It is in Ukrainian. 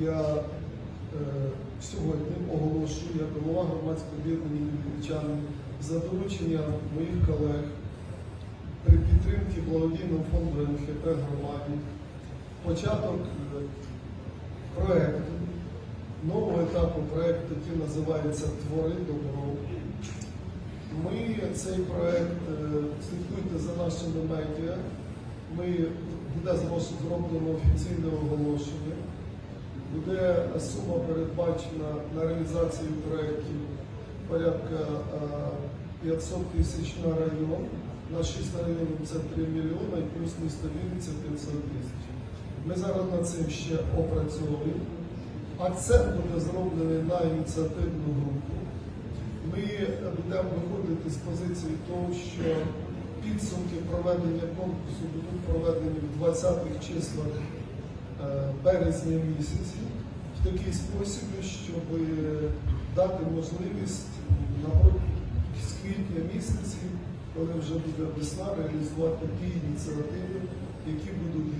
я е, сьогодні оголошую як голова громадського об'єднання «Вінничани» за дорученням моїх колег при підтримці благодійного фонду НХП громаді початок е, проекту, нового етапу проекту, який називається Твори добро. Ми цей проект е, слідкуйте за нашими медіа. Ми буде зроблено офіційне оголошення. Буде сума передбачена на реалізацію проєктів порядка е, 500 тисяч на район. На 6 районів це 3 мільйони і плюс місто Вінниця 500 тисяч. Ми зараз над цим ще опрацьовуємо. Акцент буде зроблений на ініціативну групу. Ми будемо виходити з позиції того, що підсумки проведення конкурсу будуть проведені в 20-х числах е, березня місяці в такий спосіб, щоб дати можливість з квітня місяці, коли вже буде весна, реалізувати ті ініціативи, які будуть.